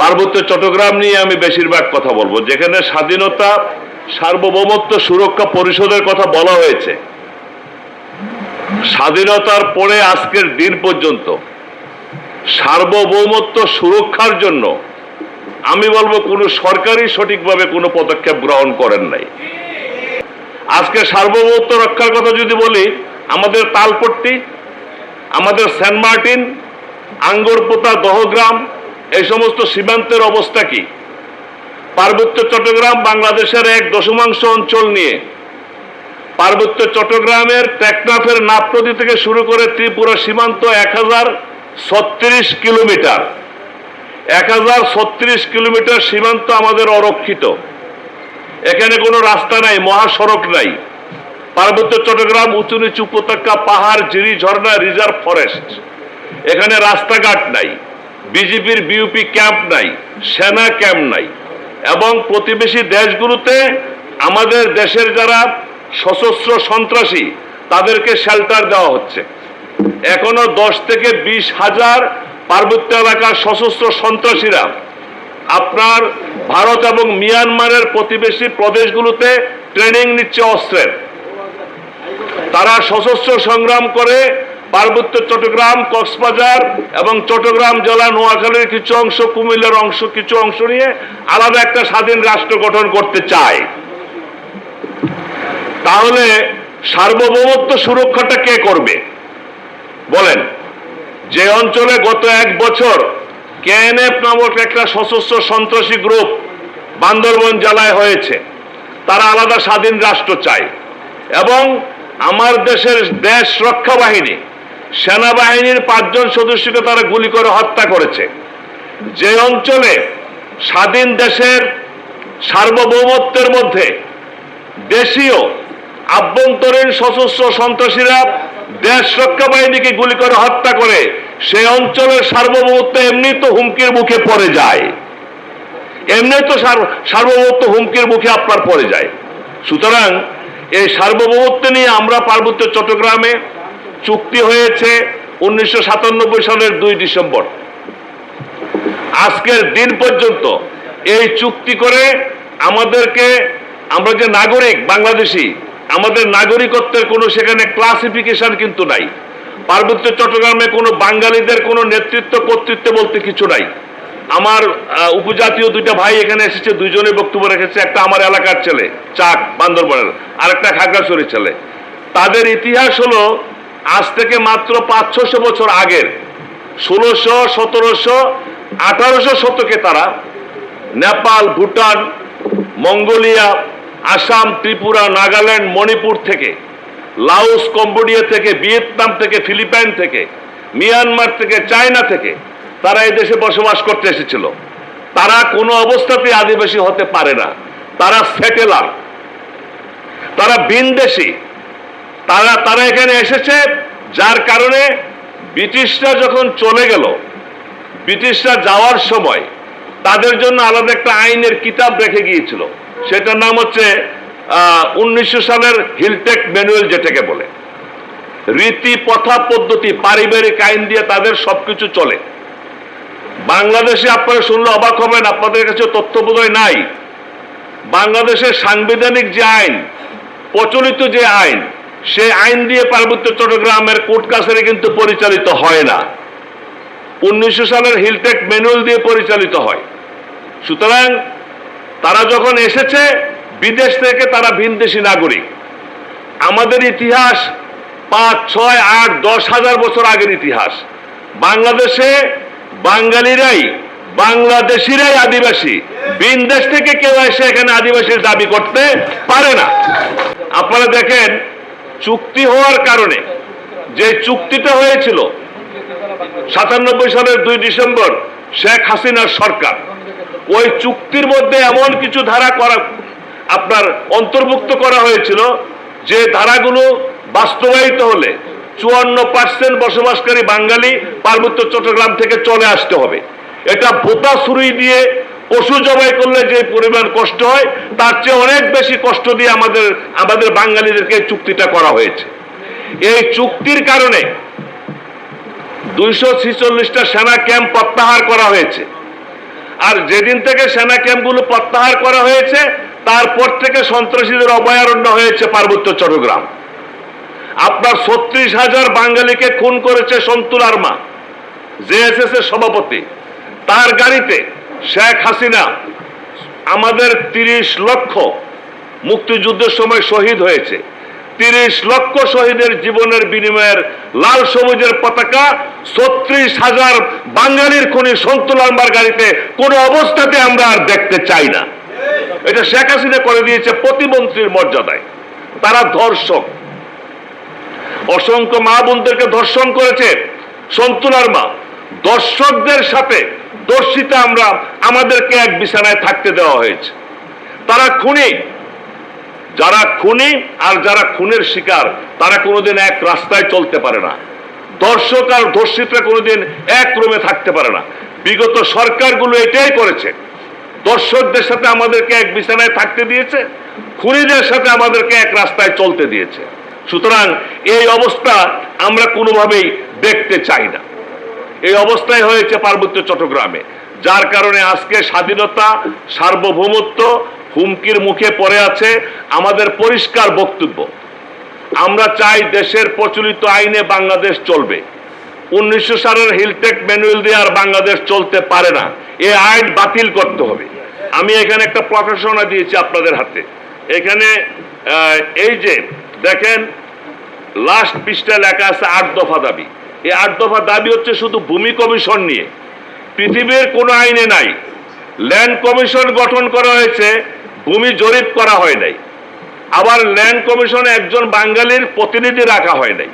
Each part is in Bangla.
পার্বত্য চট্টগ্রাম নিয়ে আমি বেশিরভাগ কথা বলব। যেখানে স্বাধীনতা, সার্বভৌমত্ব সুরক্ষা পরিষদের কথা বলা হয়েছে। স্বাধীনতার পরে আজকের দিন পর্যন্ত সার্বভৌমত্ব সুরক্ষার জন্য আমি বলব কোনো সরকারই সঠিকভাবে কোনো পদক্ষেপ গ্রহণ করেন নাই। আজকে সার্বভৌমত্ব রক্ষার কথা যদি বলি, আমাদের তালপট্টি, আমাদের সেন্ট মার্টিন, আঙ্গরপোতা দহগ্রাম এই সমস্ত সীমান্তের অবস্থা কি? পার্বত্য চট্টগ্রাম বাংলাদেশের এক দশমাংশ অঞ্চল নিয়ে। পার্বত্য চট্টগ্রামের টেকনাফের নাপনদী থেকে শুরু করে ত্রিপুরা সীমান্ত এক হাজার ছত্রিশ কিলোমিটার। এক হাজার ছত্রিশ কিলোমিটার সীমান্ত আমাদের অরক্ষিত। এখানে কোনো রাস্তা নাই, মহাসড়ক নাই। পার্বত্য চট্টগ্রাম উঁচু নিচু উপত্যকা, পাহাড় জিরি ঝর্ণা, রিজার্ভ ফরেস্ট। এখানে রাস্তাঘাট নাই। বিজেপির বিউপি ক্যাম্প নাই, সেনা ক্যাম্প নাই, এবং প্রতিবেশী দেশগুলোতে আমাদের দেশের যারা সশস্ত্র সন্ত্রাসী, তাদেরকে শেল্টার দেওয়া হচ্ছে। এখনও দশ থেকে বিশ হাজার পার্বত্য এলাকার সশস্ত্র সন্ত্রাসীরা আপনার ভারত এবং মিয়ানমারের প্রতিবেশী প্রদেশগুলোতে ট্রেনিং নিচ্ছে অস্ত্রের। তারা সশস্ত্র সংগ্রাম করে পার্বত্য চট্টগ্রাম, কক্সবাজার এবং চট্টগ্রাম জেলা নোয়াখালীর কিছু অংশ, কুমিল্লার অংশ, কিছু অংশ নিয়ে আলাদা একটা স্বাধীন রাষ্ট্র গঠন করতে চায়। তাহলে সার্বভৌমত্ব সুরক্ষাটা কে করবে? বলেন, যে অঞ্চলে গত এক বছর কেএনএফ নামক একটা সশস্ত্র সন্ত্রাসী গ্রুপ বান্দরবন জেলায় হয়েছে, তারা আলাদা স্বাধীন রাষ্ট্র চায় এবং আমার দেশের দেশ রক্ষা বাহিনী সেনাবাহিনীর পাঁচজন সদস্যকে তারা গুলি করে হত্যা করেছে। যে অঞ্চলে স্বাধীন দেশের সার্বভৌমত্বের মধ্যে দেশীয় আভ্যন্তরীণ সশস্ত্র সন্ত্রাসীরা দেশ রক্ষা বাহিনীকে গুলি করে হত্যা করে সেই অঞ্চলের সার্বভৌমত্ব এমনি তো হুমকির মুখে পড়ে যায়। এমনি তো সার- সার্বভৌমত্ব হুমকির মুখে আপনার পড়ে যায়। সুতরাং এই সার্বভৌমত্ব নিয়ে আমরা পার্বত্য চট্টগ্রামে চুক্তি হয়েছে উনিশশো সাতানব্বই সালের দুই ডিসেম্বর। আজকের দিন পর্যন্ত এই চুক্তি করে আমাদেরকে, আমরা যে নাগরিক, বাংলাদেশি, আমাদের নাগরিকত্বের কোনো সেখানে ক্লাসিফিকেশন কিন্তু নাই। পার্বত্য চট্টগ্রামে কোনো বাঙালিদের কোনো নেতৃত্ব, কর্তৃত্ব বলতে কিছু নাই। আমার উপজাতীয় দুইটা ভাই এখানে এসেছে দুইজনে বক্তব্য রেখেছে। একটা আমার এলাকার ছেলে, চাক বান্দরবনের আর একটা খাগড়াছড়ির ছেলে। তাদের ইতিহাস হলো আজ থেকে মাত্র পাঁচ ছশো বছর আগের ষোলোশো, সতেরোশো, আঠারোশো শতকে তারা নেপাল, ভুটান, মঙ্গোলিয়া, আসাম, ত্রিপুরা, নাগাল্যান্ড, মণিপুর থেকে, লাওস, কম্বোডিয়া থেকে, ভিয়েতনাম থেকে, ফিলিপাইন থেকে, মিয়ানমার থেকে, চায়না থেকে তারা এই দেশে বসবাস করতে এসেছিল। তারা কোনো অবস্থাতেই আদিবাসী হতে পারে না। তারা সেটেলার। তারা বিনদেশী তারা তারা এখানে এসেছে যার কারণে ব্রিটিশরা যখন চলে গেল, ব্রিটিশরা যাওয়ার সময় তাদের জন্য আলাদা একটা আইনের কিতাব রেখে গিয়েছিল। সেটার নাম হচ্ছে উনিশশো সালের হিলটেক ম্যানুয়াল যেটাকে বলে। রীতি, প্রথা, পদ্ধতি, পারিবারিক আইন দিয়ে তাদের সবকিছু চলে। বাংলাদেশে আপনারা শুনলে অবাক হবেন, আপনাদের কাছে তথ্য বোধহয় নাই। বাংলাদেশের সাংবিধানিক যে আইন, প্রচলিত যে আইন সেই আইন দিয়ে পার্বত্য চট্টগ্রামের কোর্ট কাছারি কিন্তু পরিচালিত হয় না। উনিশশো সালের হিলটেক ম্যানুয়াল দিয়ে পরিচালিত হয়। সুতরাং তারা যখন এসেছে, বিদেশ থেকে তারা ভিনদেশী নাগরিক। আমাদের ইতিহাস পাঁচ, ছয়, আট, দশ হাজার বছর আগের ইতিহাস। বাংলাদেশে বাঙালিরাই, বাংলাদেশিরাই আদিবাসী। বিনদেশ থেকে কেউ এসে এখানে আদিবাসীর দাবি করতে পারে না। আপনারা দেখেন চুক্তি হওয়ার কারণে যে চুক্তিটা হয়েছিল, সাতানব্বই সালের দুই ডিসেম্বর, শেখ হাসিনার সরকার, ওই চুক্তির মধ্যে এমন কিছু ধারা করা, আপনার অন্তর্ভুক্ত করা হয়েছিল যে ধারাগুলো বাস্তবায়িত হলে চুয়ান্ন পার্সেন্ট বসবাসকারী বাঙালি পার্বত্য চট্টগ্রাম থেকে চলে আসতে হবে। এটা ভোতা ছুরি দিয়ে পশু জবাই করলে যে পরিমাণ কষ্ট হয়, তার চেয়ে অনেক বেশি কষ্ট দিয়ে আমাদের আমাদের বাঙালিদেরকে চুক্তিটা করা হয়েছে। এই চুক্তির কারণে দুইশো ছিচল্লিশটা সেনা ক্যাম্প প্রত্যাহার করা হয়েছে। আর যেদিন থেকে সেনা ক্যাম্পগুলো প্রত্যাহার করা হয়েছে, তারপর থেকে সন্ত্রাসীদের অভয়ারণ্য হয়েছে পার্বত্য চট্টগ্রাম। আপনার ছত্রিশ হাজার বাঙালিকে খুন করেছে সন্তুল আর্মা জেএসএস এর সভাপতি। তার গাড়িতে শেখ হাসিনা আমাদের তিরিশ লক্ষ মুক্তিযুদ্ধের সময় শহীদ হয়েছে। তিরিশ লক্ষ শহীদের জীবনের বিনিময়ের লাল সবুজের পতাকা, ছত্রিশ হাজার বাঙালির খনি সন্তুল আর্মার গাড়িতে কোনো অবস্থাতে আমরা আর দেখতে চাই না। এটা শেখ হাসিনা করে দিয়েছে প্রতিমন্ত্রীর মর্যাদায়। তারা ধর্ষক। অসংখ্য মা বোনদেরকে ধর্ষণ করেছে। সন্তুলার মা। দর্শকদের সাথে দর্শিতা আমরা আমাদেরকে এক বিছানায় থাকতে দেওয়া হয়েছে। তারা খুনি। যারা খুনি আর যারা খুনের শিকার, তারা কোনোদিন এক রাস্তায় চলতে পারে না। দর্শক আর ধর্ষিতরা কোনোদিন এক রুমে থাকতে পারে না। বিগত সরকারগুলো এটাই করেছে। দর্শকদের সাথে আমাদেরকে এক বিছানায় থাকতে দিয়েছে, খুনিদের সাথে আমাদেরকে এক রাস্তায় চলতে দিয়েছে। সুতরাং এই অবস্থা আমরা কোনোভাবেই দেখতে চাই না। এই অবস্থায় হয়েছে পার্বত্য চট্টগ্রামে, যার কারণে আজকে স্বাধীনতা, সার্বভৌমত্ব হুমকির মুখে পড়ে আছে আমাদের পরিষ্কার বক্তব্য। আমরা চাই দেশের প্রচলিত আইনে বাংলাদেশ চলবে। উনিশশো সালের হিলটেক ম্যানুয়াল দিয়ে আর বাংলাদেশ চলতে পারে না। এ আইন বাতিল করতে হবে। আমি এখানে একটা প্রকাশনা দিয়েছি আপনাদের হাতে। এখানে এই যে, দেখেন লাস্ট পৃষ্ঠা লেখা আছে আট দফা দাবি। এই আট দফা দাবি হচ্ছে শুধু ভূমি কমিশন নিয়ে। পৃথিবীর কোনো আইনে নাই। ল্যান্ড কমিশন গঠন করা হয়েছে, ভূমি জরিপ করা হয় নাই। আবার ল্যান্ড কমিশনে একজন বাঙালির প্রতিনিধি রাখা হয় নাই।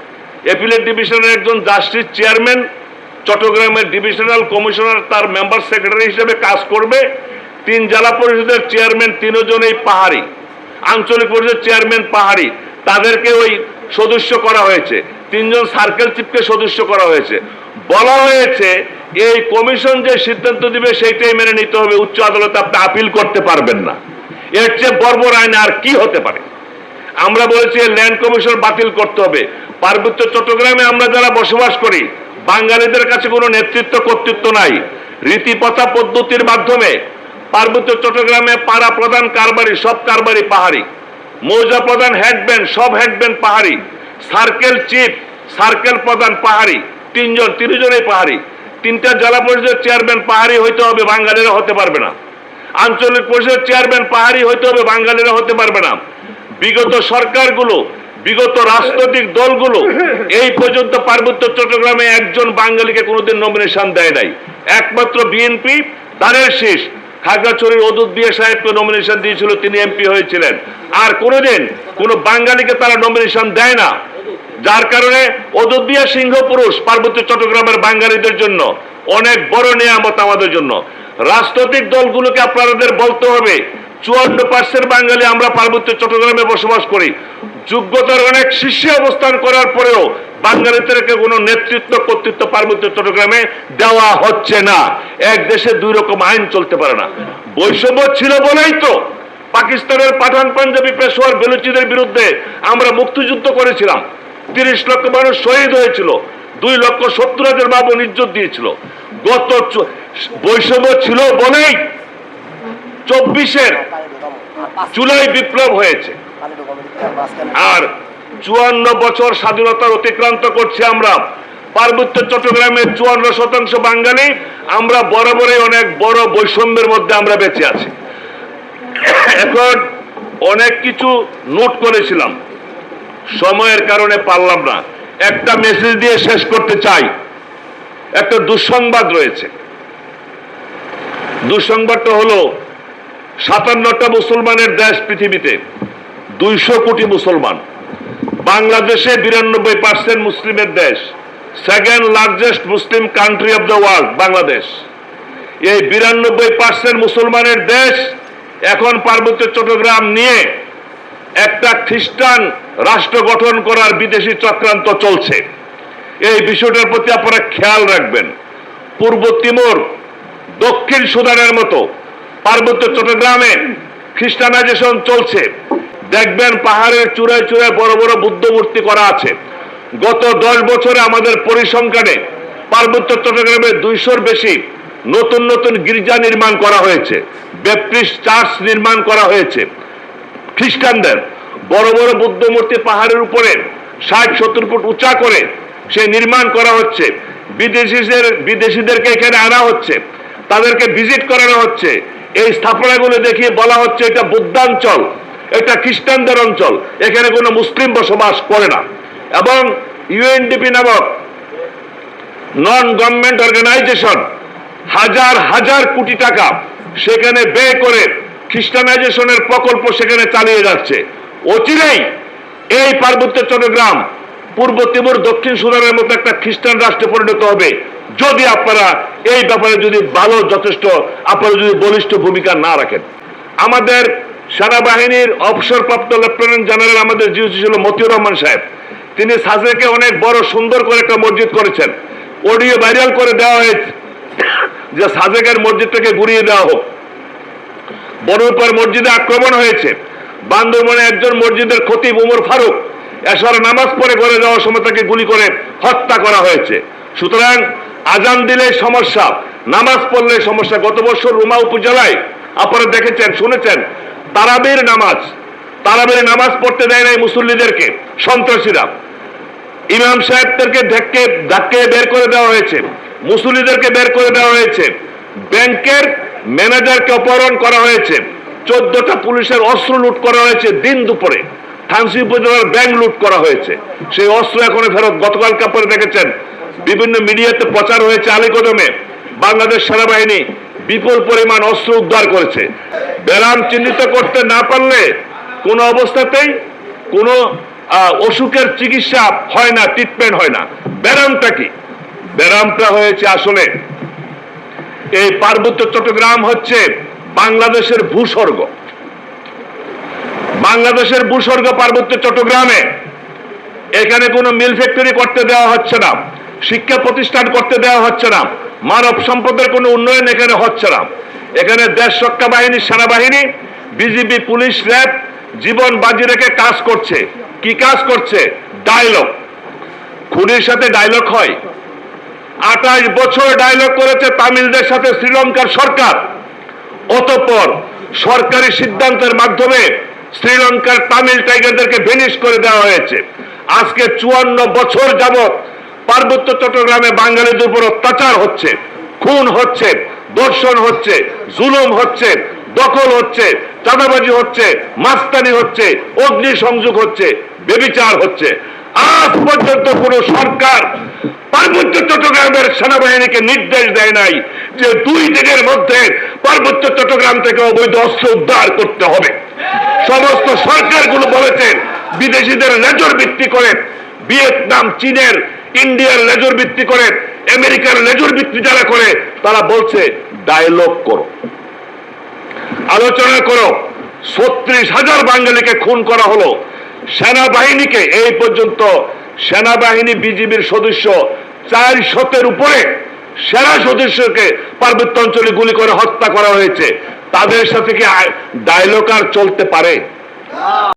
এপিলেট ডিভিশনের একজন জাস্টিস চেয়ারম্যান, চট্টগ্রামের ডিভিশনাল কমিশনার, তার মেম্বার সেক্রেটারি হিসেবে কাজ করবে। তিন জেলা পরিষদের চেয়ারম্যান তিনজন এই পাহাড়ি। আঞ্চলিক পরিষদের চেয়ারম্যান পাহাড়ি। তাদেরকে ওই সদস্য করা হয়েছে। তিনজন সার্কেল চিফকে সদস্য করা হয়েছে। বলা হয়েছে, এই কমিশন যে সিদ্ধান্ত দিবে সেইটাই মেনে নিতে হবে। উচ্চ আদালতে আপনি আপিল করতে পারবেন না। এর চেয়ে বর্বর আইন আর কি হতে পারে? আমরা বলেছি ল্যান্ড কমিশন বাতিল করতে হবে। পার্বত্য চট্টগ্রামে আমরা যারা বসবাস করি, বাঙালিদের কাছে কোনো নেতৃত্ব, কর্তৃত্ব নাই। রীতিপথা পদ্ধতির মাধ্যমে পার্বত্য চট্টগ্রামে পাড়া প্রধান কারবারি, সব কারবারি পাহাড়ি। মৌজা প্রধান হেডব্যান্ড সব হেডব্যান্ড পাহাড়ি। সার্কেল চিফ, সার্কেল প্রধান পাহাড়ি, তিনজন, তিনজনেই পাহাড়ি। তিনটা জেলা পরিষদের চেয়ারম্যান পাহাড়ি হইতে হবে, বাঙালিরা হতে পারবে না। আঞ্চলিক পরিষদের চেয়ারম্যান পাহাড়ি হইতে হবে, বাঙালিরা হতে পারবে না। বিগত সরকারগুলো, বিগত রাজনৈতিক দলগুলো, এই পর্যন্ত পার্বত্য চট্টগ্রামে একজন বাঙালিকে কোনোদিন নমিনেশন দেয় নাই। একমাত্র বিএনপি দানের শীষ। খাগড়াছড়ির অদুত বিয়ে সাহেবকে নমিনেশন দিয়েছিল, তিনি এমপি হয়েছিলেন। আর কোনোদিন কোনো বাঙালিকে তারা নমিনেশন দেয় না। যার কারণে অযোধ্যা সিংহ পুরুষ পার্বত্য চট্টগ্রামের বাঙালিদের জন্য অনেক বড় নিয়ামত আমাদের জন্য। রাজনৈতিক দলগুলোকে আপনাদের বলতে হবে চুয়ান্ন পার্সেন্ট বাঙালি আমরা পার্বত্য চট্টগ্রামে বসবাস করি। যোগ্যতার অনেক শীর্ষে অবস্থান করার পরেও বাঙালিদেরকে কোনো নেতৃত্ব, কর্তৃত্ব পার্বত্য চট্টগ্রামে দেওয়া হচ্ছে না। এক দেশে দুই রকম আইন চলতে পারে না। বৈষম্য ছিল বলেই তো পাকিস্তানের পাঠান পাঞ্জাবি পেশোয়ার বেলুচিদের বিরুদ্ধে আমরা মুক্তিযুদ্ধ করেছিলাম। তিরিশ লক্ষ মানুষ শহীদ হয়েছিল। দুই লক্ষ সত্তর হাজার বাবু ইজ্জত দিয়েছিল। গত বৈষম্য ছিল বলেই চব্বিশের জুলাই বিপ্লব হয়েছে। আর চুয়ান্ন বছর স্বাধীনতার অতিক্রান্ত করছি আমরা। পার্বত্য চট্টগ্রামের চুয়ান্ন শতাংশ বাঙালি, আমরা বরাবরই অনেক বড় বৈষম্যের মধ্যে আমরা বেঁচে আছি। এখন অনেক কিছু নোট করেছিলাম। সময়ের কারণে পারলাম না। একটা মেসেজ দিয়ে শেষ করতে চাই। একটা দুঃসংবাদ রয়েছে। দুঃসংবাদটা হলো সাতান্নটা মুসলমানের দেশ পৃথিবীতে, দুইশো কোটি মুসলমান। বাংলাদেশে বিরানব্বই পার্সেন্ট মুসলিমের দেশ second largest Muslim country of the world Bangladesh. এই বিরানব্বই পার্সেন্ট মুসলমানের দেশ এখন পার্বত্য চট্টগ্রাম নিয়ে একটা খ্রিস্টান রাষ্ট্র গঠন করার বিদেশি চক্রান্ত চলছে। এই বিষয়টার প্রতি আপনারা খেয়াল রাখবেন। পূর্ব তিমুর, দক্ষিণ সুদানের মতো পার্বত্য চট্টগ্রামে খ্রিস্টানাইজেশন চলছে। দেখবেন পাহাড়ের চূড়ায় চূড়ায় বড় বড় বুদ্ধ মূর্তি করা আছে। গত দশ বছরে আমাদের পরিসংখ্যানে পার্বত্য চট্টগ্রামে দুইশোর বেশি নতুন নতুন গির্জা নির্মাণ করা হয়েছে। ব্যাপটিস্ট চার্চ নির্মাণ করা হয়েছে। খ্রিস্টানদের বড় বড় বুদ্ধ মূর্তি পাহাড়ের উপরে ষাট, সত্তর ফুট উঁচা করে সে নির্মাণ করা হচ্ছে। বিদেশিদের, বিদেশিদেরকে এখানে আনা হচ্ছে। তাদেরকে ভিজিট করানো হচ্ছে। এই স্থাপনাগুলো দেখিয়ে বলা হচ্ছে এটা বুদ্ধাঞ্চল, এটা খ্রিস্টানদের অঞ্চল, এখানে কোনো মুসলিম বসবাস করে না। এবং ইউএনডিপি নামক নন গভর্নমেন্ট অর্গানাইজেশন হাজার হাজার কোটি টাকা সেখানে ব্যয় করে খ্রিস্টানাইজেশনের প্রকল্প সেখানে চালিয়ে যাচ্ছে। অচিরেই এই পার্বত্য চট্টগ্রাম, পূর্ব তিমুর দক্ষিণ সুদানের মতো একটা খ্রিস্টান রাষ্ট্রে পরিণত হবে। যদি আপনারা এই ব্যাপারে যদি ভালো যথেষ্ট, আপনারা যদি বলিষ্ঠ ভূমিকা না রাখেন। আমাদের সেনাবাহিনীর অবসরপ্রাপ্ত লেফটেন্যান্ট জেনারেল আমাদের জিওসি ছিল মতিউর রহমান সাহেব। তিনি সাজেকে অনেক বড় সুন্দর করে একটা মসজিদ করেছেন। অডিও ভাইরাল করে দেওয়া হয়েছে যে সাজেকের মসজিদটাকে ঘুরিয়ে দেওয়া হোক। বড়ুপার মসজিদে আক্রমণ হয়েছে। বান্দরবনে একজন মসজিদের খতিব উমর ফারুক এসর নামাজ পড়ে ঘরে যাওয়ার সময় তাকে গুলি করে হত্যা করা হয়েছে। সুতরাং আজান দিলে সমস্যা, নামাজ পড়লে সমস্যা। গত বছর রুমা উপজেলায় আপনারা দেখেছেন, শুনেছেন, তারাবির নামাজ। তারাবির নামাজ পড়তে দেয় নাই মুসল্লিদেরকে, সন্ত্রাসীরা। ইমাম সাহেবদেরকে ধাক্কে ধাক্কে বের করে দেওয়া হয়েছে, মুসল্লিদেরকে বের করে দেওয়া হয়েছে। ব্যাংকের ম্যানেজারকে অপহরণ করা হয়েছে। চোদ্দটা পুলিশের অস্ত্র লুট করা হয়েছে দিন দুপুরে। থানসি উপজেলার ব্যাংক লুট করা হয়েছে। সেই অস্ত্র এখনও ফেরত গতকাল কাপড়ে দেখেছেন বিভিন্ন মিডিয়াতে প্রচার হয়েছে আলীকদমে। বাংলাদেশ সেনাবাহিনী বিপুল পরিমাণ অস্ত্র উদ্ধার করেছে। ব্যারাম চিহ্নিত করতে না পারলে কোনো অবস্থাতেই কোনো অসুখের চিকিৎসা হয় না ট্রিটমেন্ট হয় না। ব্যারামটা কি? ব্যারামটা হয়েছে আসলে এই পার্বত্য চট্টগ্রাম হচ্ছে বাংলাদেশের ভূস্বর্গ। বাংলাদেশের ভূস্বর্গ পার্বত্য চট্টগ্রামে। এখানে কোনো মিল ফ্যাক্টরি করতে দেওয়া হচ্ছে না। শিক্ষা প্রতিষ্ঠান করতে দেওয়া হচ্ছে না। মানব সম্পদের কোনো উন্নয়ন এখানে হচ্ছে না। এখানে দেশ রক্ষা বাহিনী, সেনাবাহিনী বিজিবি পুলিশ, র্যাব জীবন বাজি রেখে কাজ করছে। কি কাজ করছে? ডায়লগ। খুনির সাথে ডায়লগ হয়। আঠাশ বছর ডায়লগ করেছে তামিলদের সাথে শ্রীলঙ্কার সরকার। অতঃপর সরকারি সিদ্ধান্তের মাধ্যমে শ্রীলঙ্কার তামিল টাইগারদেরকে ভেনিশ করে দেওয়া হয়েছে। আজকে চুয়ান্ন বছর যাবৎ পার্বত্য চট্টগ্রামে বাঙালিদের উপর অত্যাচার হচ্ছে, খুন হচ্ছে দর্শন হচ্ছে, জুলুম হচ্ছে, দখল হচ্ছে, চাঁদাবাজি হচ্ছে, মাস্তানি হচ্ছে অগ্নি সংযোগ হচ্ছে, বেবিচার হচ্ছে। আজ পর্যন্ত কোন সরকার পার্বত্য চট্টগ্রামের সেনাবাহিনীকে নির্দেশ দেয় নাই যে দুই দিনের মধ্যে পার্বত্য চট্টগ্রাম থেকে অবৈধ অস্ত্র উদ্ধার করতে হবে। সমস্ত সরকারগুলো বলেছেন, বিদেশিদের নজর ভিত্তি করে ভিয়েতনাম, চীনের ইন্ডিয়ার লেজর ভিত্তি করে, আমেরিকার লেজর ভিত্তি যারা করে, তারা বলছে ডায়লগ করো। আলোচনা করো। ছত্রিশ হাজার বাঙালিকে খুন করা হলো। সেনাবাহিনীকে এই পর্যন্ত সেনাবাহিনী বিজিবির সদস্য চার শতের উপরে সেনা সদস্যকে পার্বত্য অঞ্চলে গুলি করে হত্যা করা হয়েছে। তাদের সাথে কি ডায়লগ আর চলতে পারে?